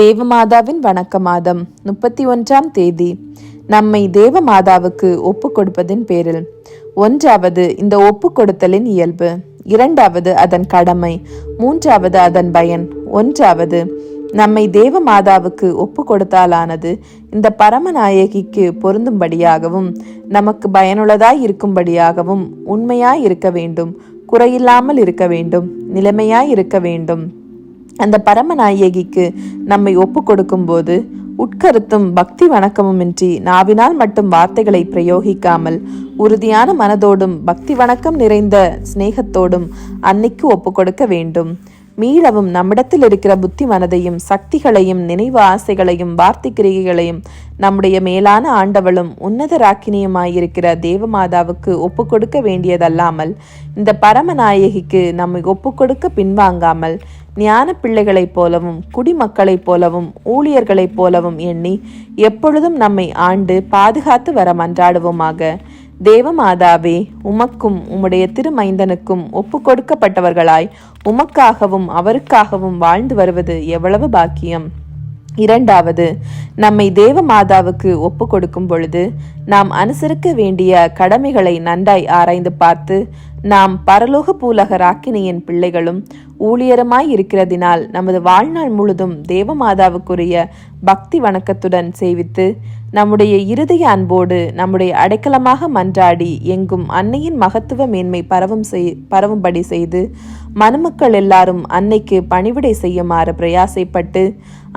தேவமாதாவின் வணக்க மாதம் முப்பத்தி ஒன்றாம் தேதி. நம்மை தேவமாதாவுக்கு ஒப்பு கொடுப்பதின் பேரில். ஒன்றாவது இந்த ஒப்பு கொடுத்தலின் இயல்பு. இரண்டாவது அதன் கடமை. மூன்றாவது அதன் பயன். ஒன்றாவது நம்மை தேவமாதாவுக்கு ஒப்பு கொடுத்தாலானது இந்த பரமநாயகிக்கு பொருந்தும்படியாகவும் நமக்கு பயனுள்ளதாய் இருக்கும்படியாகவும் உண்மையாய் இருக்க வேண்டும் குறையில்லாமல் இருக்க வேண்டும் நிலைமையாய் இருக்க வேண்டும். அந்த பரமநாயகிக்கு நம்மை ஒப்பு கொடுக்கும்போது உட்கருத்தும் பக்தி வணக்கமுமின்றி நாவினால் மட்டும் வார்த்தைகளை பிரயோகிக்காமல் உறுதியான மனதோடும் பக்தி வணக்கம் நிறைந்த சிநேகத்தோடும் அன்னைக்கு ஒப்பு கொடுக்க வேண்டும். மீளவும் நம்மிடத்தில் இருக்கிற புத்தி மனதையும் சக்திகளையும் நினைவு ஆசைகளையும் வார்த்தை கிரிகைகளையும் நம்முடைய மேலான ஆண்டவளும் உன்னத ராக்கினியுமாயிருக்கிற தேவமாதாவுக்கு ஒப்பு கொடுக்க வேண்டியதல்லாமல் இந்த பரமநாயகிக்கு நம்மை ஒப்பு கொடுக்க பின்வாங்காமல் ஞான பிள்ளைகளைப் போலவும் குடிமக்களைப் போலவும் ஊழியர்களைப் போலவும் எண்ணி எப்பொழுதும் நம்மை ஆண்டு பாதுகாத்து வர மன்றாடுவோமாக. தேவமாதாவே உமக்கும் உம்முடைய திருமைந்தனுக்கும் ஒப்பு கொடுக்கப்பட்டவர்களாய் உமக்காகவும் அவருக்காகவும் வாழ்ந்து வருவது எவ்வளவு பாக்கியம். இரண்டாவது நம்மை தேவ மாதாவுக்கு ஒப்பு கொடுக்கும் பொழுது நாம் அனுசரிக்க வேண்டிய கடமைகளை நன்றாய் ஆராய்ந்து பார்த்து நாம் பரலோக பூலக ராக்கினியின் பிள்ளைகளும் ஊழியருமாய் இருக்கிறதினால் நமது வாழ்நாள் முழுதும் தேவமாதாவுக்குரிய பக்தி வணக்கத்துடன் சேவித்து நம்முடைய இருதய அன்போடு நம்முடைய அடைக்கலமாக மன்றாடி எங்கும் அன்னையின் மகத்துவ மேன்மை பரவும் செய் பரவும்படி செய்து மணமக்கள் எல்லாரும் அன்னைக்கு பணிவிடை செய்யுமாறு பிரயாசைப்பட்டு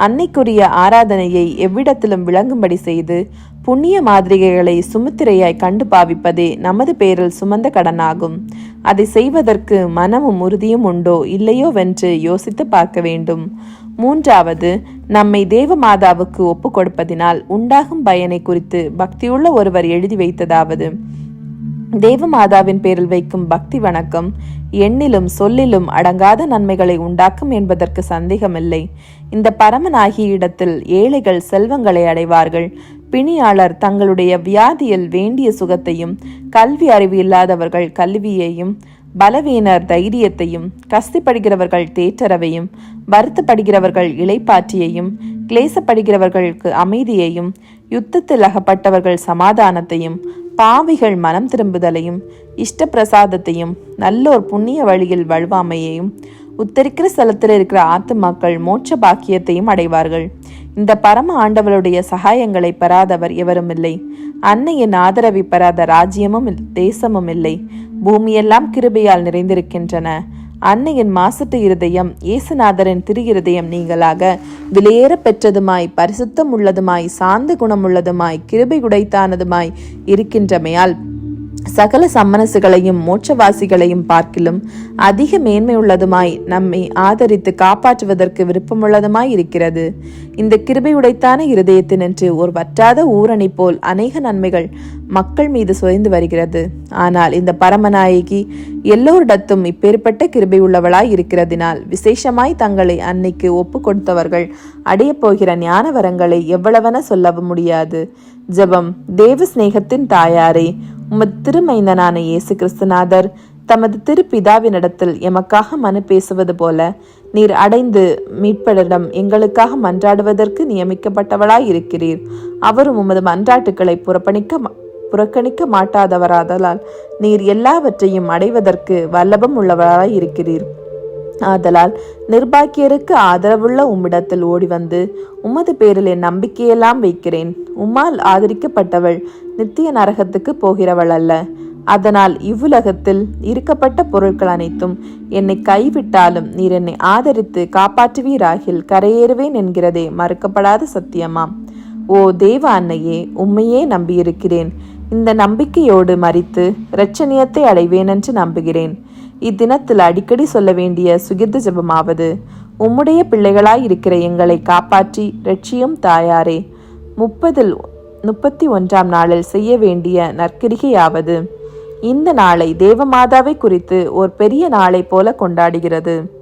அன்னைக்குரிய ஆராதனையை எவ்விடத்திலும் விளங்கும்படி செய்து புண்ணிய மாதிரிகைகளை சுமுத்திரையாய் கண்டு பாவிப்பதே நமது பேரில் சுமந்த கடனாகும். அதை செய்வதற்கு மனமும் உறுதியும் உண்டோ இல்லையோ வென்று யோசித்து பார்க்க வேண்டும். மூன்றாவது நம்மை தேவ மாதாவுக்கு ஒப்பு கொடுப்பதினால் உண்டாகும் பயனை குறித்து பக்தியுள்ள ஒருவர் எழுதி வைத்ததாவது தேவமாதாவின் பேரில் வைக்கும் பக்தி வணக்கம். எண்ணிலும் சொல்லிலும் அடங்காத நன்மைகளை உண்டாக்கும் என்பதற்கு சந்தேகமில்லை. இந்த பரமனாகிய இடத்தில் ஏழைகள் செல்வங்களை அடைவார்கள். பிணியாளர் தங்களுடைய வியாதியில் வேண்டிய சுகத்தையும் கல்வி அறிவு இல்லாதவர்கள் கல்வியையும் பலவீனர் தைரியத்தையும் கஸ்திப்படுகிறவர்கள் தேற்றரவையும் வருத்தப்படுகிறவர்கள் இலைப்பாற்றியையும் கிளேசப்படுகிறவர்களுக்கு அமைதியையும் யுத்தத்தில் அகப்பட்டவர்கள் சமாதானத்தையும் பாவிகள் மனம் திரும்புதலையும் இஷ்ட பிரசாதத்தையும் நல்லோர் புண்ணிய வழியில் வழுவாமையையும் உத்தரிக்கிற ஸ்தலத்தில் இருக்கிற ஆத்துமாக்கள் மோட்ச பாக்கியத்தையும் அடைவார்கள். இந்த பரம ஆண்டவளுடைய சகாயங்களை பெறாதவர் எவரும் இல்லை. அன்னையின் ஆதரவை பெறாத ராஜ்யமும் தேசமும் இல்லை. பூமியெல்லாம் கிருபையால் நிறைந்திருக்கின்றன. அன்னையின் மாசட்டு இருதயம் இயேசுநாதரின் திரு இருதயம் நீங்களாக. விலையேற பெற்றதுமாய் பரிசுத்தம் உள்ளதுமாய் சாந்த குணமுள்ளதுமாய் கிருபை உடைத்தானதுமாய் இருக்கின்றமையால் சகல சம்மனசுகளையும் மோட்சவாசிகளையும் பார்க்கிலும் அதிக மேன்மையுள்ளதுமாய் நம்மை ஆதரித்து காப்பாற்றுவதற்கு விருப்பமுள்ளதுமாய் இருக்கிறது. இந்த கிருபையுடைத்தான இருதயத்தினின்று ஒரு வற்றாத ஊரணி போல் அநேக நன்மைகள் மக்கள் மீது சுயந்து வருகிறது. ஆனால் இந்த பரமநாயகி எல்லோரிடத்தும் இப்பேற்பட்ட கிருபை உள்ளவளாய் இருக்கிறதினால் விசேஷமாய் தங்களை அன்னைக்கு ஒப்பு கொடுத்தவர்கள் அடையப் போகிற ஞான வரங்களை எவ்வளவென சொல்லவும் முடியாது. ஜெபம் தேவ சிநேகத்தின் தாயாரே உமது திருமைந்தனான இயேசு கிறிஸ்துநாதர் தமது திருப்பிதாவினிடத்தில் எமக்காக மனு பேசுவது போல நீர் அடைந்து மீட்பரிடம் எங்களுக்காக மன்றாடுவதற்கு நியமிக்கப்பட்டவளாய் இருக்கிறீர் அவரும் உமது மன்றாட்டுக்களை புறப்பணிக்க புறக்கணிக்க மாட்டாதவராதலால் நீர் எல்லாவற்றையும் அடைவதற்கு வல்லபம் உள்ளவராய் இருக்கிறீர் ஆதலால் நிர்பாக்கியருக்கு ஆதரவுள்ள உம்மிடத்தில் ஓடி வந்து உமது பேரில் என் நம்பிக்கையெல்லாம் வைக்கிறேன். உம்மால் ஆதரிக்கப்பட்டவள் நித்திய நரகத்துக்கு போகிறவள் அல்ல. அதனால் இவ்வுலகத்தில் இருக்கப்பட்ட பொருட்கள் அனைத்தும் என்னை கைவிட்டாலும் நீர் என்னை ஆதரித்து காப்பாற்றுவீராகில் கரையேறுவேன் என்கிறதே மறுக்கப்படாத சத்தியமாம். ஓ தேவ அன்னையே உம்மையே நம்பியிருக்கிறேன். இந்த நம்பிக்கையோடு மறித்து இரட்சணியத்தை அடைவேன் என்று நம்புகிறேன். இத்தினத்தில் அடிக்கடி சொல்ல வேண்டிய சுகிர்த ஜபமாவது உம்முடைய பிள்ளைகளாய் இருக்கிற எங்களை காப்பாற்றி ரட்சியும் தாயாரே. முப்பதில் முப்பத்தி ஒன்றாம் நாளில் செய்ய வேண்டிய நற்கிரிகையாவது இந்த நாளை தேவமாதாவை குறித்து ஓர் பெரிய நாளை போல கொண்டாடுகிறது.